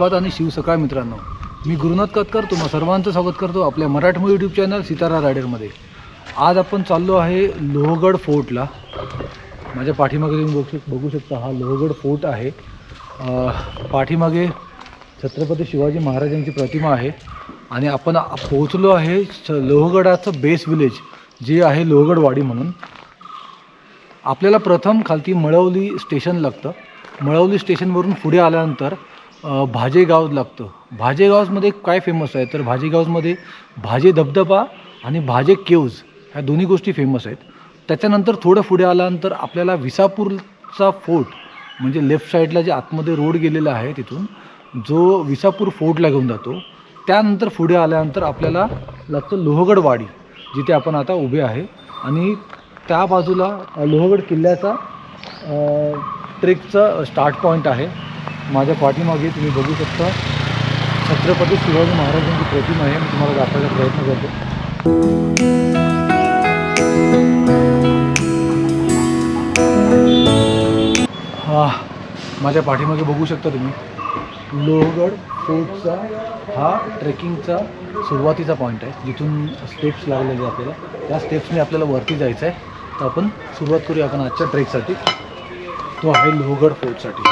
नमस्कार आणि शिवसकाळ मित्रांनो. मी गुरुनाथ कतकर तुम्हा सर्वांचं स्वागत करतो आपल्या मराठमोळी यूट्यूब चॅनल सितारा रायडरमध्ये. आज आपण चाललो आहे लोहगड फोर्टला. माझ्या पाठीमागे तुम्ही बघू शक बघू शकता हा लोहगड फोर्ट आहे. पाठीमागे छत्रपती शिवाजी महाराजांची प्रतिमा आहे आणि आपण पोहोचलो आहे लोहगडाचं बेस विलेज जे आहे लोहगडवाडी म्हणून. आपल्याला प्रथम खालती मळवली स्टेशन लागतं. मळवली स्टेशनवरून पुढे आल्यानंतर भाजेगाव लागतं. भाजेगावमध्ये काय फेमस आहे? तर भाजेगावमध्ये भाजे धबधबा आणि भाजे केव्ज ह्या दोन्ही गोष्टी फेमस आहेत. त्याच्यानंतर थोडं पुढे आल्यानंतर आपल्याला विसापूरचा फोर्ट म्हणजे लेफ्ट साईडला जे आतमध्ये रोड गेलेला आहे तिथून जो विसापूर फोर्टला घेऊन जातो. त्यानंतर पुढे आल्यानंतर आपल्याला लागतं लोहगडवाडी जिथे आपण आता उभे आहे. आणि त्या बाजूला लोहगड किल्ल्याचा ट्रेकचा स्टार्ट पॉईंट आहे. माझ्या पाठीमागे तुम्ही बघू शकता छत्रपती शिवाजी महाराजांची प्रतिमा आहे. मी तुम्हाला दाखवायचा प्रयत्न करतो. हा माझ्या पाठीमागे बघू शकता तुम्ही लोहगड फोर्टचा हा ट्रेकिंगचा सुरुवातीचा पॉईंट आहे. जिथून स्टेप्स लागलेले आहेत आपल्याला. त्या स्टेप्सने आपल्याला वरती जायचं आहे तर आपण सुरुवात करूया आपण आजच्या ट्रेकसाठी तो आहे लोहगड फोर्टसाठी.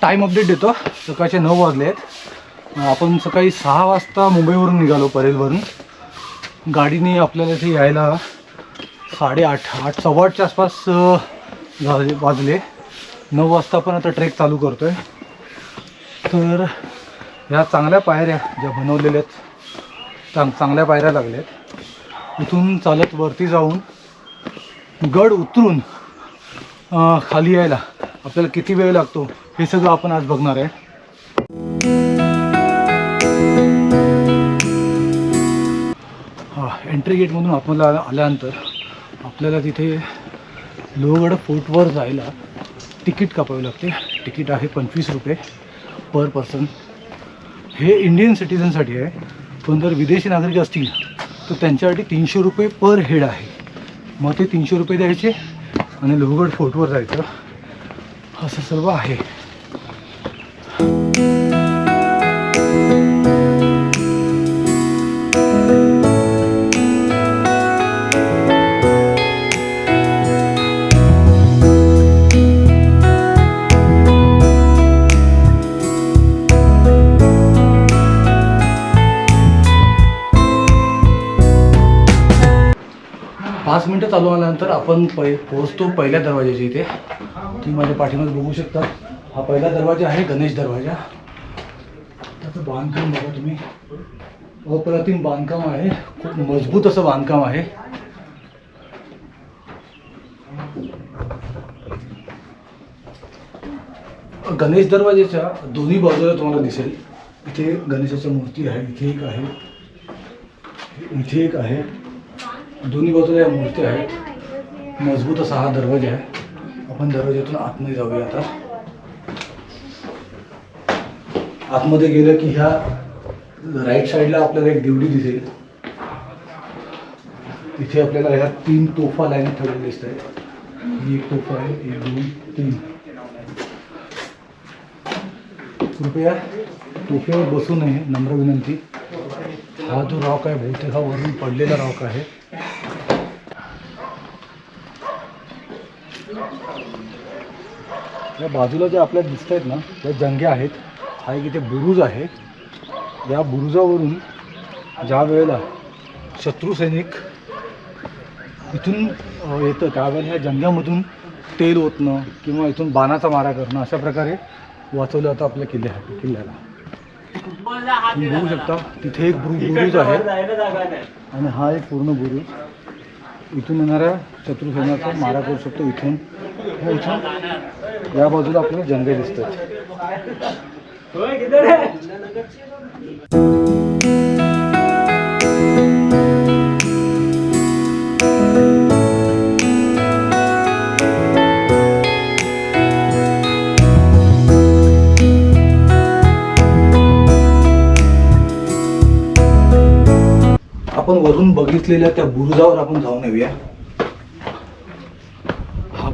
टाईम अपडेट देतो. सकाळचे नऊ वाजले आहेत. आपण सकाळी सहा वाजता मुंबईवरून निघालो परेलवरून. गाडीने आपल्याला इथे यायला साडेआठ आठ सव्वा आठच्या आसपास झाले वाजले. नऊ वाजता आपण आता ट्रेक चालू करतो आहे तर ह्या चांगल्या पायऱ्या ज्या बनवलेल्या आहेत चांग चांगल्या पायऱ्या लागल्या आहेत. इथून चालत वरती जाऊन गड उतरून खाली यायला. आपल्याला किती वेळ लागतो हे सगळं आपण आज बघणार आहे. हा एंट्री गेटमधून आपल्याला आल्यानंतर आपल्याला तिथे लोहगड फोर्टवर जायला तिकीट कापावे लागते. तिकीट आहे पंचवीस रुपये पर पर्सन हे इंडियन सिटीजनसाठी आहे. पण जर विदेशी नागरिक असतील तर त्यांच्यासाठी तीनशे रुपये पर हेड आहे. मग ते तीनशे रुपये द्यायचे आणि लोहगड फोर्टवर जायचं. असं सर्व आहे. चालू आल्यानंतर आपण पै पोहोचतो पहिल्या दरवाज्याच्या इथे. तुम्ही माझ्या पाठीमध्ये बघू शकता. हा पहिला दरवाजा आहे गणेश दरवाजा. त्याचं बांधकाम बघा तुम्ही. अप्रतिम बांधकाम आहे. खूप मजबूत असं बांधकाम आहे. गणेश दरवाजेच्या दोन्ही बाजूला तुम्हाला दिसेल. इथे गणेशाच्या मूर्ती आहे इथे एक आहे. इथे एक आहे. दोन्ही बाजूला या मूर्ती आहेत. मजबूत असा हा दरवाजा आहे. आपण दरवाज्यातून आतमध्ये जाऊया आता. आतमध्ये गेलं की ह्या राईट साईडला आपल्याला एक देवडी दिसेल. तिथे आपल्याला ह्या तीन तोफा लाईन ठेवलेल्या दिसत आहेत ही एक तोफा आहे एक दोन तीन. कृपया तोफेवर बसू नये नम्र विनंती. हा जो रॉक आहे बहुतेक हा वरून पडलेला रॉक आहे. या बाजूला जे आपल्याला दिसत आहेत ना त्या जंग्या आहेत. हा एक इथे बुरुज आहे. या बुरुजावरून ज्या वेळेला शत्रू सैनिक इथून येतं त्यावेळेला ह्या जंग्यामधून तेल ओतणं किंवा इथून बाणाचा मारा करणं अशा प्रकारे वाचवलं जातं आपल्या किल्ल्या किल्ल्याला. तुम्ही बघू शकता तिथे एक बुरु बुरुज आहे. आणि हा एक पूर्ण बुरुज. इथून येणाऱ्या शत्रू मारा करू शकतो इथून. इथून. या बाजूला आपल्याला जंगल दिसतात. आपण वरून बघितलेल्या त्या बुरुजावर आपण जाऊन येऊया.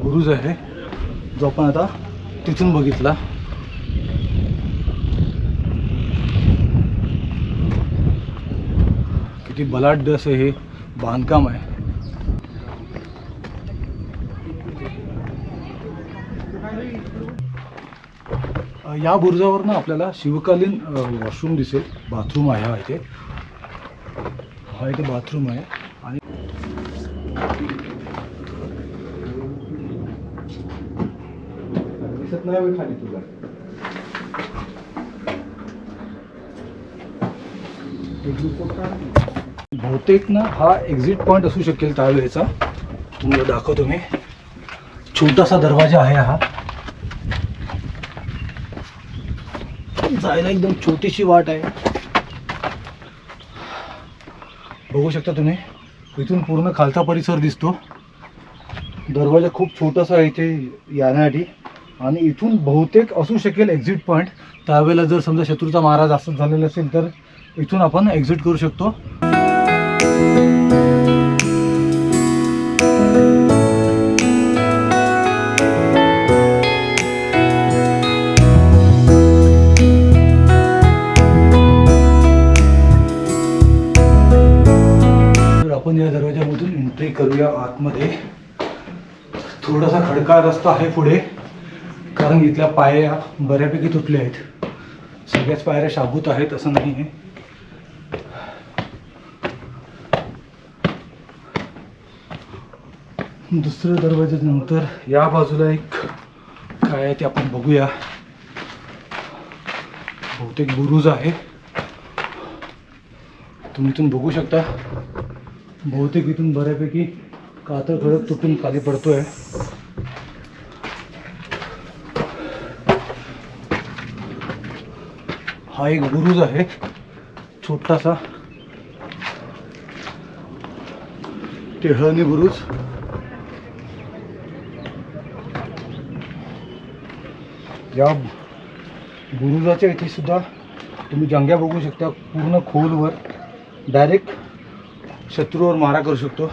बुरुज आहे जो आपण आता तिथून बघितला. किती बलाढ्य असं हे बांधकाम आहे. या बुरुजावर ना आपल्याला शिवकालीन वॉशरूम दिसेल बाथरूम आहे हा इथे. हा इथे बाथरूम आहे. आणि दिसत नाही खाली तुला बहुतेक ना हा एक्झिट पॉईंट असू शकेल त्यावेळेचा. तुम्हाला दाखवतो मी. छोटासा दरवाजा आहे हा. जायला एकदम छोटीशी वाट आहे. बघू शकता तुम्ही. इथून पूर्ण खालचा परिसर दिसतो. दरवाजा खूप छोटासा आहे इथे येण्यासाठी. आणि इथून बहुतेक असू शकेल एक्झिट पॉईंट त्यावेळेला जर समजा शत्रूचा मारा जास्त झालेला असेल तर इथून आपण एक्झिट करू शकतो. आपण या दरवाजामधून एंट्री करूया आतमध्ये. थोडासा खडका रस्ता आहे पुढे कारण इथल्या पायऱ्या बऱ्यापैकी तुटल्या आहेत. सगळ्याच पायऱ्या शाबूत आहेत असं नाही आहे दुसऱ्या दरवाज्यानंतर या बाजूला एक काय आहे ते आपण बघूया. बहुतेक बुरुज आहे. तुम्ही इथून बघू शकता. बहुतेक इथून बऱ्यापैकी कातळ खडक तुटून खाली पडतोय. हा एक बुरुज आहे. छोटासा टेहळणी बुरुज. या बुरुजाच्या इथे सुद्धा तुम्ही जंग्या बघू शकता पूर्ण खोलवर. डायरेक्ट शत्रूवर मारा करू शकतो.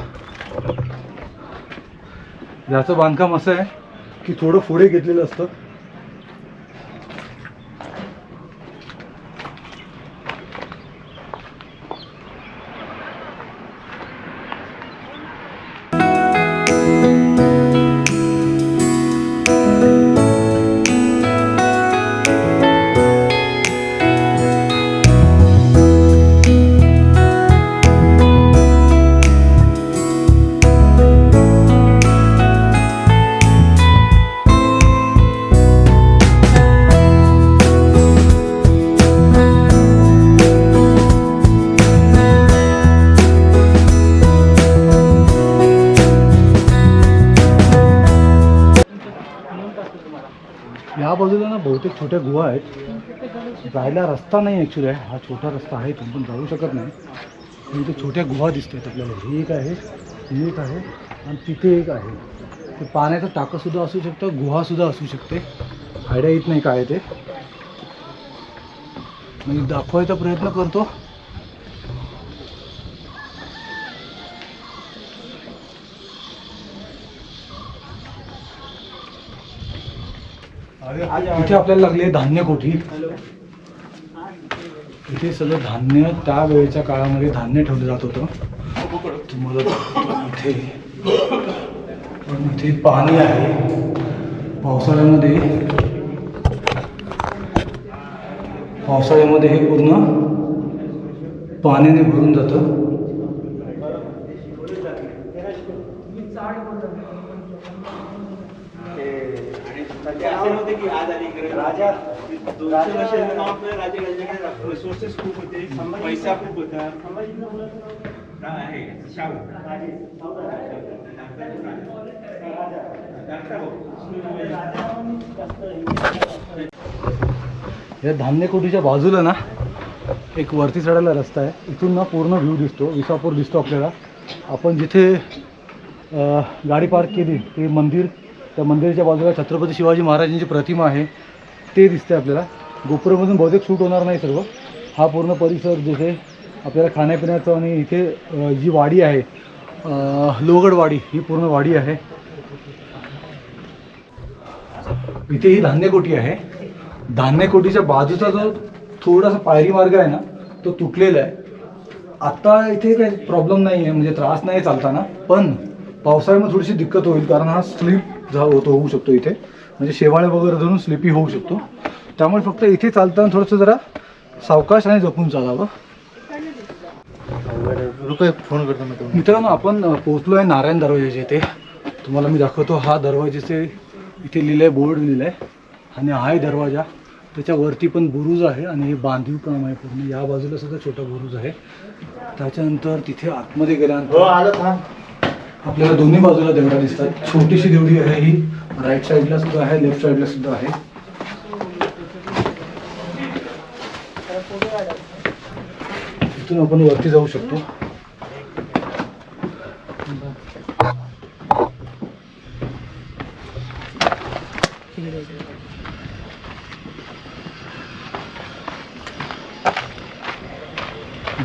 याचं बांधकाम असं आहे की थोडं पुढे घेतलेलं असतं. छोट्या गुहा आहेत. जायला रस्ता नाही ॲक्च्युली आहे. हा छोटा रस्ता आहे. तुम्ही पण जाऊ शकत नाही. पण इथे छोट्या गुहा दिसत आहेत आपल्याला. ही एक आहे. ही एक आहे. आणि तिथे एक आहे. ते पाण्याचं टाकंसुद्धा असू शकतं. गुहासुद्धा असू शकते. आयडिया येत नाही काय ते. मी दाखवायचा प्रयत्न करतो. इथे आपल्याला लागले धान्य कोठी. इथे सगळं धान्य त्या वेळेच्या काळामध्ये धान्य ठेवलं जात होतं. तुम्हाला इथे पण इथे पाणी आहे. पावसाळ्यामध्ये पावसाळ्यामध्ये हे पूर्ण पाण्याने भरून जातं. राजा दोनशे नाव रिसोर्सेस खूप होते पैसा खूप होता. आहे शाहू. या धान्य कोठीच्या बाजूला ना एक वरती चढायला रस्ता आहे. इथून ना पूर्ण व्ह्यू दिसतो. विसापूर दिसतो आपल्याला. आपण जिथे अ, गाडी पार्क केली ते मंदिर त्या मंदिराच्या बाजूला छत्रपती शिवाजी महाराजांची प्रतिमा आहे. ते दिसते आपल्याला. गोपुरामधून बहुतेक शूट होणार नाही सर्व. हा पूर्ण परिसर जिथे आपल्याला खाण्यापिण्याचं आणि इथे जी वाडी आहे अ, वाडी ही पूर्ण वाडी आहे. इथे ही धान्यकोटी आहे. धान्यकोटीच्या बाजूचा जो थोडासा पायरी मार्ग आहे ना तो तुटलेला आहे. आत्ता इथे काही प्रॉब्लेम नाही आहे म्हणजे त्रास नाही चालताना. पण पावसाळ्यामध्ये थोडीशी दिक्कत होईल कारण हा स्लिप जा होतो होऊ शकतो इथे. म्हणजे शेवाळे वगैरे धरून स्लिपी होऊ शकतो. त्यामुळे फक्त इथे चालताना थोडंसं जरा सावकाश आणि जपून चालावं. फोन करतो मी तुम्हाला. मित्रांनो आपण पोहोचलो आहे नारायण दरवाजाच्या इथे तुम्हाला मी दाखवतो हा दरवाजाचे इथे लिहिलं आहे बोर्ड लिहिलं आहे आणि हा आहे दरवाजा. त्याच्यावरती पण बुरुज आहे आणि हे बांधीव काम आहे पूर्ण. या बाजूला सुद्धा छोटा बुरुज आहे. त्याच्यानंतर तिथे आतमध्ये हो गेल्यानंतर आलं थांब. आपल्याला दोन्ही बाजूला देवडा दिसतात. छोटीशी देवडी आहे ही. राईट साईडला सुद्धा आहे लेफ्ट साईडला सुद्धा आहे. इथून आपण वरती जाऊ शकतो.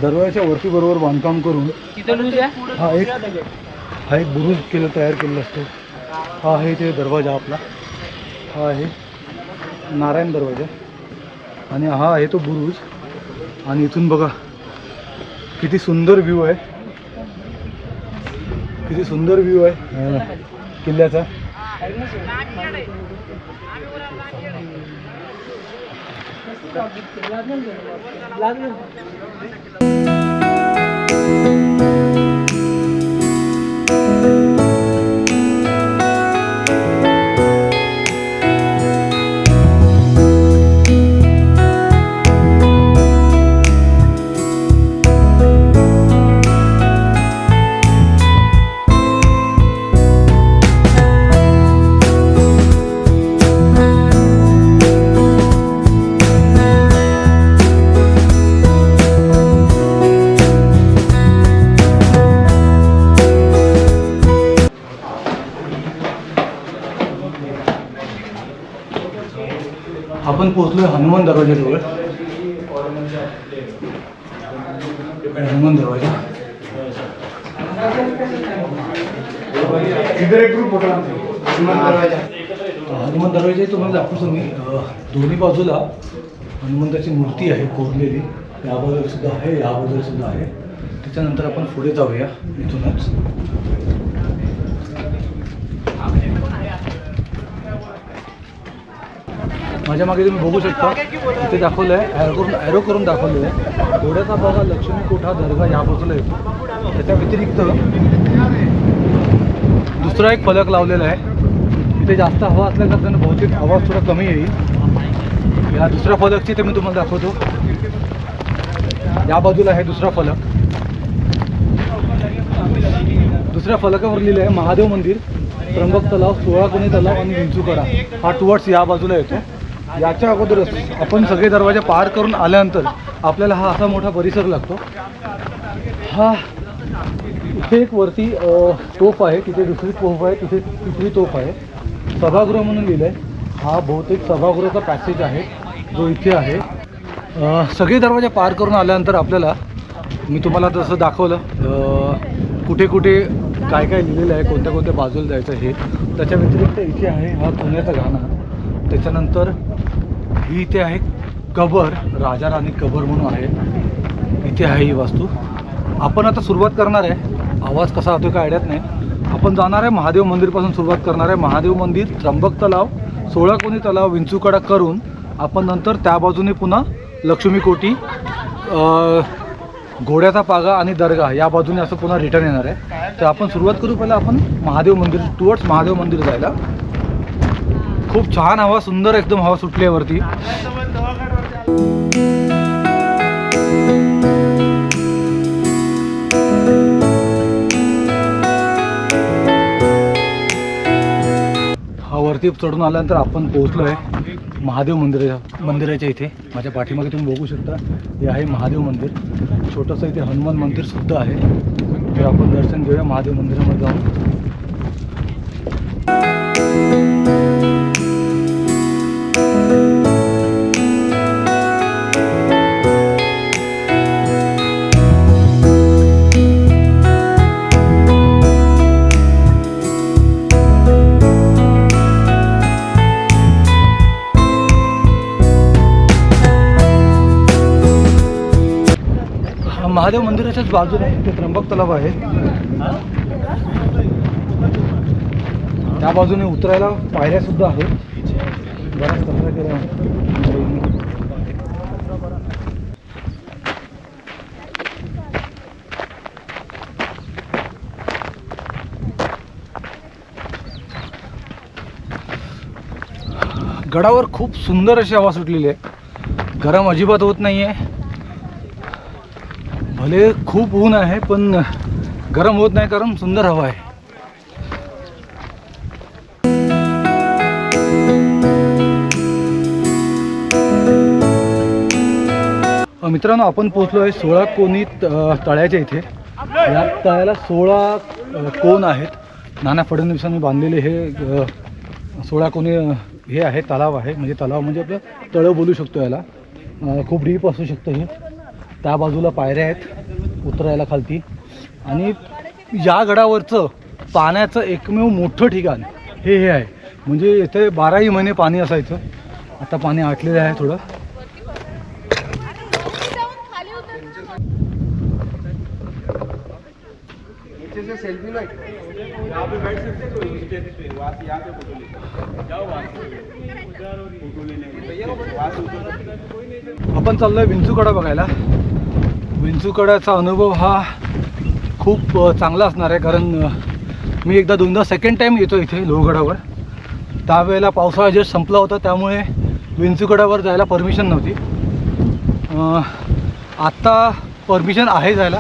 दरवाजाच्या वरती बरोबर बांधकाम करून हा एक हा एक बुरुज केलं तयार केलेला असतो. हा आहे ते दरवाजा आपला. हा आहे नारायण दरवाजा. आणि हा आहे तो बुरुज. आणि इथून बघा किती सुंदर व्ह्यू आहे. किती सुंदर व्ह्यू आहे. किल्ल्याचा किल्ल्याचा. आपण पोहोचलोय हनुमान दरवाजाजवळ हनुमान दरवाजा. हनुमान दरवाजा. तुम्हाला दाखवतो मी दोन्ही बाजूला हनुमंताची मूर्ती आहे कोरलेली. या बाजूला सुद्धा आहे या बाजूला सुद्धा आहे. त्याच्यानंतर आपण पुढे जाऊया इथूनच. माझ्या मागे तुम्ही बघू शकता इथे दाखवलं आहे ॲरो करून ॲरो करून दाखवलेलं आहे घोड्याचा बघा लक्ष्मी कोठा दर्गा या बाजूला येतो. त्याच्या व्यतिरिक्त दुसरा एक फलक लावलेला आहे. इथे जास्त हवा असल्याकारणाने बहुतेक आवाज थोडा कमी येईल. या दुसऱ्या फलकची ते मी तुम्हाला दाखवतो. या बाजूला आहे दुसरा फलक. दुसऱ्या फलकावर लिहिलं आहे महादेव मंदिर त्र्यंबक तलाव सोळा कोणी तलाव आणि विंचूकडा हा टुवर्ड्स या बाजूला येतो. याच्या अगोदरच आपण सगळे दरवाजे पार करून आल्यानंतर आपल्याला हा असा मोठा परिसर लागतो. हा इथे एक वरती तोफ आहे. तिथे दुसरी तोफ आहे तिथे तिसरी तोफ आहे. सभागृह म्हणून लिहिलं आहे हा बहुतेक सभागृहाचा पॅसेज आहे. जो इथे आहे. सगळे दरवाजे पार करून आल्यानंतर आपल्याला मी तुम्हाला जसं दाखवलं कुठे कुठे काय काय लिहिलेलं आहे कोणत्या कोणत्या बाजूला जायचं हे त्याच्या व्यतिरिक्त इथे आहे हा पुण्याचा घाणा. त्याच्यानंतर ही इथे आहे कबर राजा राणी कबर म्हणून आहे. इथे आहे ही वास्तू. आपण आता सुरुवात करणार आहे. आवाज कसा होतो काय आयडियात नाही. आपण जाणार आहे महादेव मंदिरपासून सुरुवात करणार आहे. महादेव मंदिर त्र्यंबक तलाव सोळा कोणी तलाव विंचूकडा करून आपण नंतर त्या बाजूने पुन्हा लक्ष्मी कोटी घोड्याचा पागा आणि दर्गा या बाजूने असं पुन्हा रिटर्न येणार आहे. तर आपण सुरुवात करू पहिला आपण महादेव मंदिर टुवर्ड्स महादेव मंदिर जायला. खूप छान हवा सुंदर एकदम हवा सुटली आहे वरती हा वरती चढून आल्यानंतर आपण पोहोचलो आहे महादेव मंदिरा मंदिराच्या इथे. माझ्या पाठीमागे तुम्ही बघू शकता हे आहे महादेव मंदिर. छोटंसं इथे हनुमान मंदिर सुद्धा आहे. तर आपण दर्शन घेऊया महादेव मंदिरामध्ये जाऊन. महादेव मंदिराच्याच बाजूला ते त्र्यंबक तलाव आहे. त्या बाजूने उतरायला पायऱ्या सुद्धा आहेत. बऱ्याच कचरा केला गडावर खूप सुंदर अशी हवा सुटलेली आहे. गरम अजिबात होत नाही आहे भले खूप ऊन आहे पण गरम होत नाही कारण सुंदर हवा आहे. मित्रांनो आपण पोचलो आहे सोळा कोणी त- तळ्याच्या इथे. या तळ्याला सोळा कोण आहेत? नाना फडणवीसांनी बांधलेले हे सोळा कोणी हे आहे तलाव आहे. म्हणजे तलाव म्हणजे आपलं तळं बोलू शकतो याला. खूप डीप असू शकतं हे. त्या बाजूला पायऱ्या आहेत उतरायला खालती. आणि या गडावरचं पाण्याचं एकमेव मोठं ठिकाण हे हे आहे. म्हणजे इथे बाराही महिने पाणी असायचं. आता पाणी आटलेलं आहे थोडं. आपण चाललोय विंचूकडा बघायला. विंचूकडाचा अनुभव हा खूप चांगला असणार आहे. कारण मी एकदा दोनदा सेकंड टाईम येतो इथे लोहगडावर. त्यावेळेला पावसाळा जस्ट संपला होता त्यामुळे विंचूकडावर जायला परमिशन नव्हती. आत्ता परमिशन आहे जायला.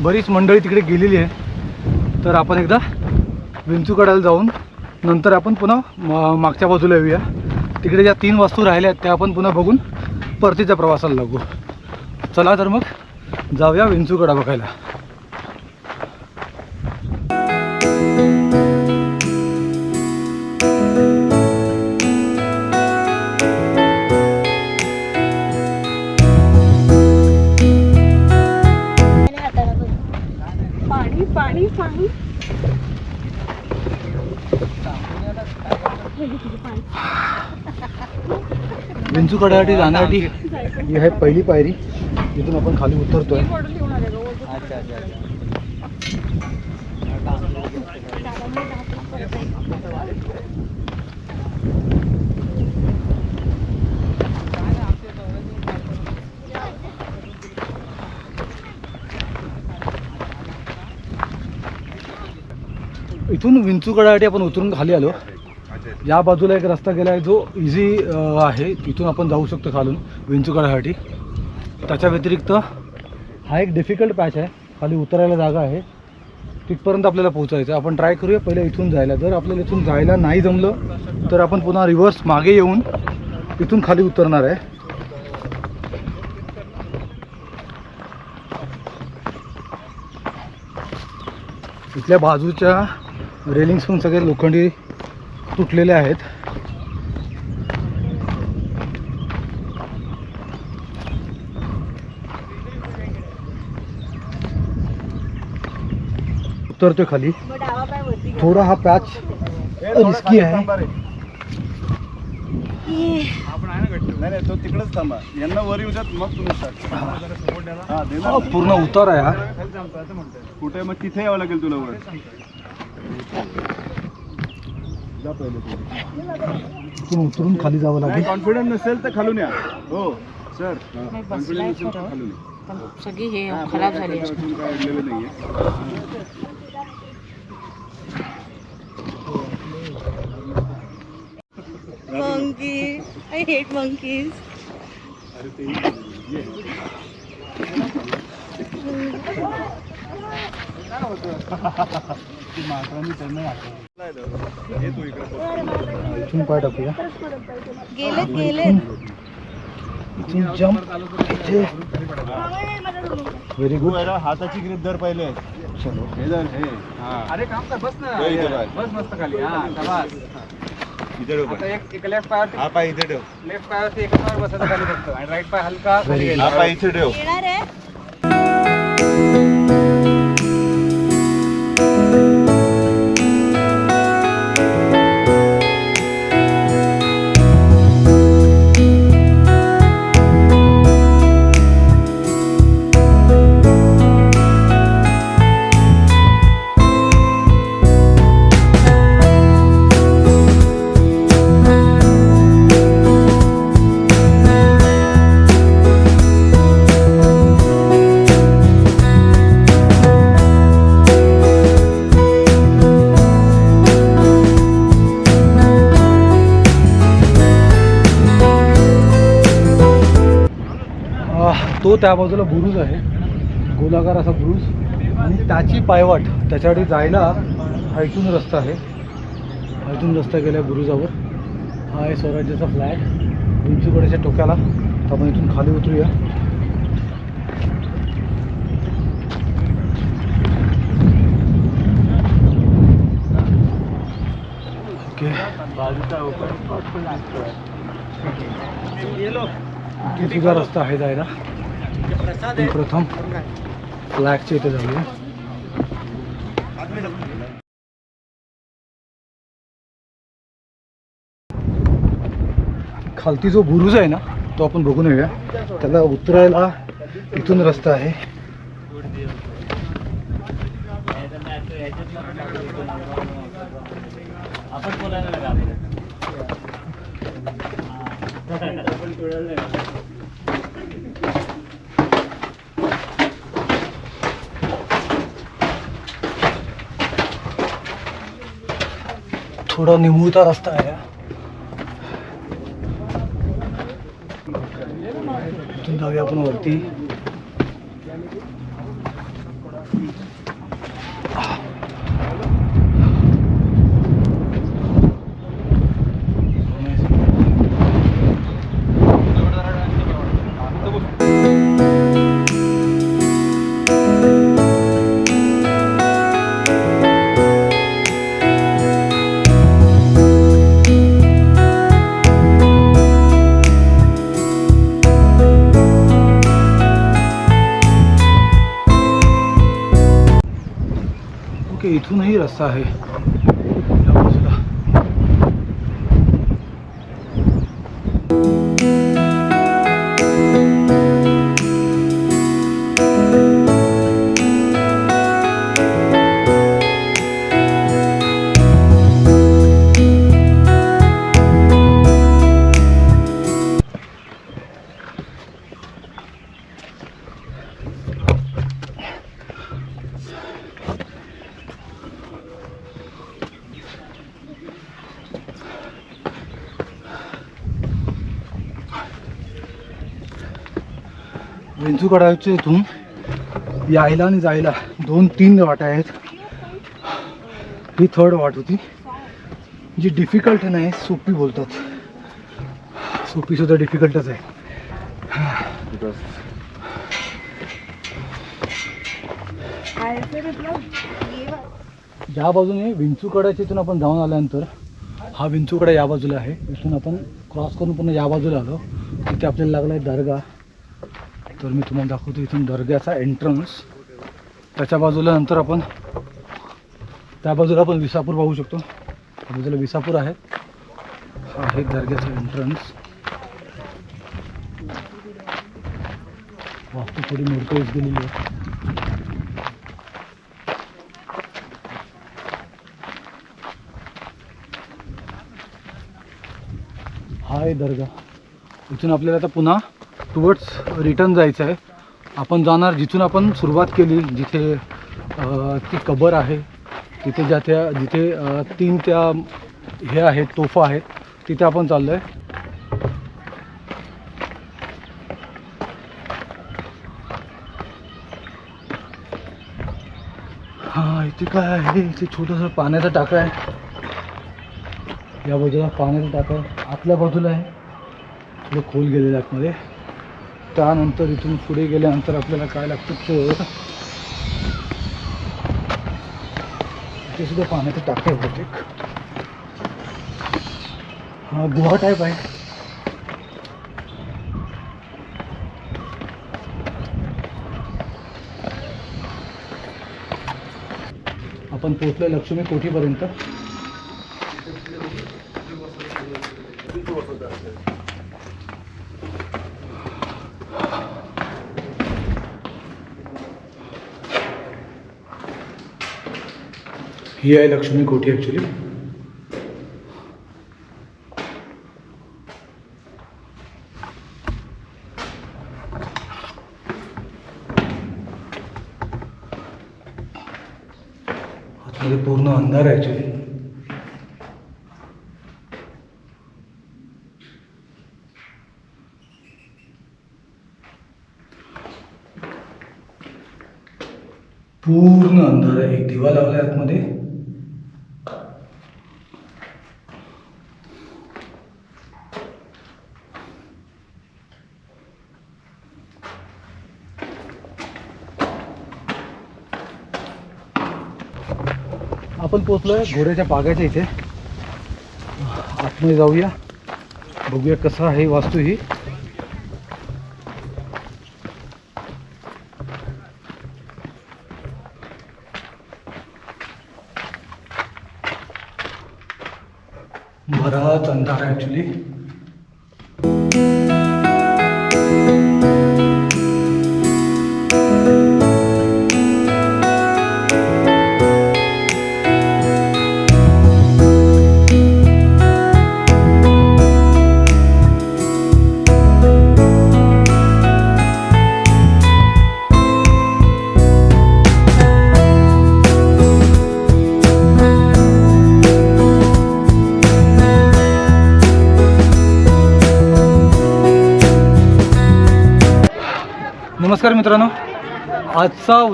बरीच मंडळी तिकडे गेलेली आहे. तर आपण एकदा विंचूकड्याला जाऊन नंतर आपण पुन्हा मागच्या बाजूला येऊया. तिकडे ज्या तीन वस्तू राहिल्या आहेत त्या आपण पुन्हा बघून परतीच्या प्रवासाला लागू. चला तर मग. जाऊया विंचूकडा बघायला. पाणी पाणी पाणी. विंचूकड्यासाठी जाण्यासाठी ही आहे पहिली पायरी. इथून आपण खाली उतरतोय. इथून विंचूकड्यासाठी आपण उतरून खाली आलो. या बाजूला एक रस्ता गेला आहे जो इझी आहे. तिथून आपण जाऊ शकतो खालून विंचूकड्यासाठी त्याच्या व्यतिरिक्त हा एक डिफिकल्ट पॅच आहे. खाली उतरायला जागा आहे. तिथपर्यंत आपल्याला पोहोचायचं आपण ट्राय करूया. पहिले इथून जायला. जर आपल्याला इथून जायला नाही जमलं तर आपण पुन्हा रिव्हर्स मागे येऊन इथून खाली उतरणार आहे. इथल्या बाजूच्या रेलिंग्स पण सगळे लोखंडी तुटलेले आहेत. उतरतोय खाली. थोडा हा पॅच रिस्की आहे. तुम्ही पूर्ण उतार आहे हा. कुठे? मग तिथे यावं लागेल तुला वर जा पहिले तू. इथून उतरून खाली जावं लागेल. कॉन्फिडन्स नसेल तर खालून या. हो सर कॉन्फिडन्स नसेल तर खालून सगळी हे खराब झाली इथून पाय टाकूया. इथून. जम्प व्हेरी गुड हाताची ग्रीप धर पहिले. चलो. हे धर हे. अरे काम कर बस ना. बस. मस्त खाली. हा शाबास. इथे ठेव पाय. एक एक लेफ्ट पाय हा पाय इथे ठेव. लेफ्ट पायावरती एकच पाय बसायचं खाली फक्त. आणि राईट पाय हलका खाली Very गेला. हा पाय इथे ठेव. येणार आहे? त्या बाजूला बुरुज आहे. गोलाकार असा बुरुज. आणि त्याची पायवाट त्याच्याकडे जायला हा रस्ता आहे. हा रस्ता गेला बुरुजावर. हा आहे स्वराज्याचा फ्लॅट. उंचीकडेच्या टोक्याला. तर आपण इथून खाली उतरूया. ओके. इथे सुद्धा रस्ता आहे जायला? प्रथम फ्लॅगच्या इथे जाऊया खालती जो बुरुज आहे ना तो आपण बघून येऊया. त्याला उतरायला इथून रस्ता आहे. थोडा निमुळता रस्ता आहे हा. इथून जाऊया आपण वरती इथूनही आहे. विंचूकडाच्या इथून. यायला आणि जायला दोन तीन वाटा आहेत. ही थर्ड वाट होती. जी डिफिकल्ट नाही सोपी बोलतात. सोपी सुद्धा डिफिकल्टच आहे. या बाजूने विंचूकड्याच्या इथून आपण जाऊन आल्यानंतर हा विंचूकडा या बाजूला आहे. इथून आपण क्रॉस करून पुन्हा या बाजूला आलो. तिथे आपल्याला लागला आहे दर्गा. तर मी तुम्हाला दाखवतो इथून दर्ग्याचा एंट्रन्स त्याच्या बाजूला नंतर आपण त्या बाजूला आपण विसापूर पाहू शकतो. त्या बाजूला विसापूर आहे. हा आहे दर्ग्याचा एंट्रन्स वाहतूक थोडी मोडकळीच गेलेली आहे. हा आहे दर्गा. इथून आपल्याला आता पुन्हा टुवर्ड्स रिटर्न जायचं आहे. आपण जाणार जिथून आपण सुरुवात केली जिथे ती कबर आहे तिथे ज्या त्या जिथे तीन त्या हे आहेत तोफा आहेत तिथे आपण चाललो आहे हां इथे काय आहे? इथे छोटंसं पाण्याचा टाका आहे. या बाजूला पाण्याचा टाका आतल्या बाजूला आहे. खोल गेले आतमध्ये. त्यानंतर इथून पुढे गेल्यानंतर आपल्याला काय लागतं तर इथे सुद्धा पाण्याचे टाके होते बहुतेक. हा गुहा टाईप आहे. आपण पोहोचलोय लक्ष्मी कोठीपर्यंत? ही आहे लक्ष्मी कोठी ॲक्च्युली आतमध्ये पूर्ण अंधार आहे ॲक्च्युली पूर्ण अंधार आहे. एक दिवा लावला आहे आतमध्ये. पोचलोय घोड्याच्या पागाच्या इथे. आतमध्ये जाऊया. बघूया कसं आहे वास्तू ही. बराच अंधार ॲक्च्युली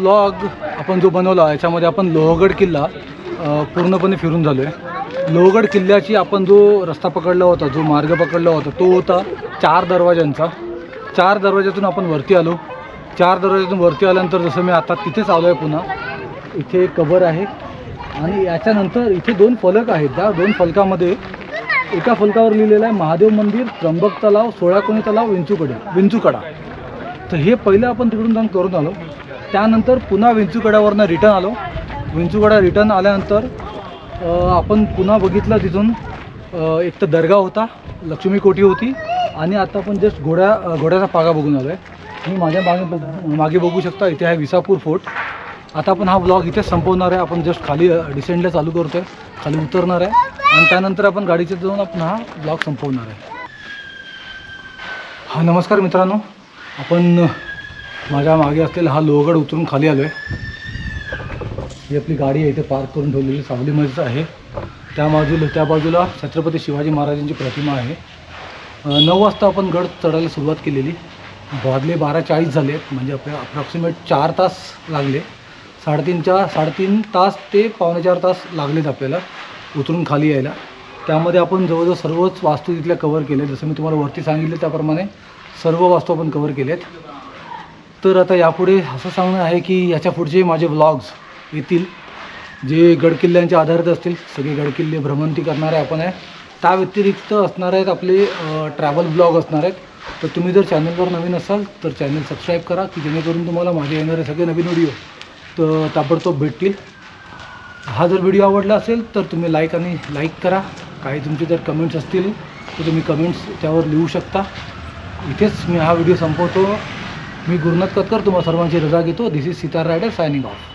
व्लॉग आपण जो बनवला याच्यामध्ये आपण लोहगड किल्ला पूर्णपणे फिरून झालो आहे लोहगड किल्ल्याची आपण जो रस्ता पकडला होता जो मार्ग पकडला होता तो होता चार दरवाज्यांचा. चार दरवाज्यातून आपण वरती आलो. चार दरवाज्यातून वरती आल्यानंतर जसं मी आता तिथेच आलो आहे पुन्हा. इथे एक कबर आहे आणि याच्यानंतर इथे दोन फलक आहेत. त्या दोन फलकामध्ये एका फलकावर लिहिलेलं आहे महादेव मंदिर त्र्यंबक तलाव सोळाकोणी तलाव विंचूकडे विंचूकडा. तर हे पहिलं आपण तिकडून जाऊन करून आलो. त्यानंतर पुन्हा विंचूकड्यावरनं रिटर्न आलो. विंचूगडा रिटर्न आल्यानंतर आपण पुन्हा बघितलं तिथून एक तर दर्गा होता लक्ष्मी कोठी होती आणि आता आपण जस्ट घोड्या घोड्याचा पागा बघून आलो आहे मी माझ्या मागे मागे बघू शकता इथे आहे विसापूर फोर्ट. आता आपण हा ब्लॉग इथे संपवणार आहे. आपण जस्ट खाली डिसेंडला चालू करतो आहे खाली उतरणार आहे. आणि त्यानंतर आपण गाडीचे जाऊन आपण हा ब्लॉग संपवणार आहे. हा नमस्कार मित्रांनो. आपण माझ्या मागे असलेला हा लोहगड उतरून खाली आलो आहे ही आपली गाडी आहे इथे पार्क करून ठेवलेली सावलीमध्येच आहे. त्या बाजूला त्या बाजूला छत्रपती शिवाजी महाराजांची प्रतिमा आहे. नऊ वाजता आपण गड चढायला सुरुवात केलेली. वाजले बारा चाळीस झाले आहेत म्हणजे आपल्या अप्रॉक्सिमेट चार तास लागले. साडेतीनच्या साडेतीन तास ते पावणे चार तास लागलेत आपल्याला उतरून खाली यायला. त्यामध्ये आपण जवळजवळ सर्वच वास्तू तिथल्या कवर केले जसं मी तुम्हाला वरती सांगितलं त्याप्रमाणे सर्व वास्तू आपण कवर केलेत तर आता यापुढे असं सांगणं आहे की याच्या पुढचे माझे व्लॉग्स येतील जे गडकिल्ल्यांच्या आधारित असतील सगळे गडकिल्ले भ्रमंती करणारे आपण आहे. त्या व्यतिरिक्त असणार आहेत आपले ट्रॅव्हल ब्लॉग असणार आहेत. तर तुम्ही जर चॅनलवर नवीन असाल तर चॅनल सबस्क्राईब करा की जेणेकरून तुम्हाला माझे येणारे सगळे नवीन व्हिडिओ तर ताबडतोब भेटतील. हा जर व्हिडिओ आवडला असेल तर तुम्ही लाईक आणि लाईक करा. काही तुमचे जर कमेंट्स असतील तर तुम्ही कमेंट्स त्यावर लिहू शकता. इथेच मी हा व्हिडिओ संपवतो. मी गुरुनाथ कतकर तुम्हा सर्वांची रजा घेतो. This is Sitar rider signing off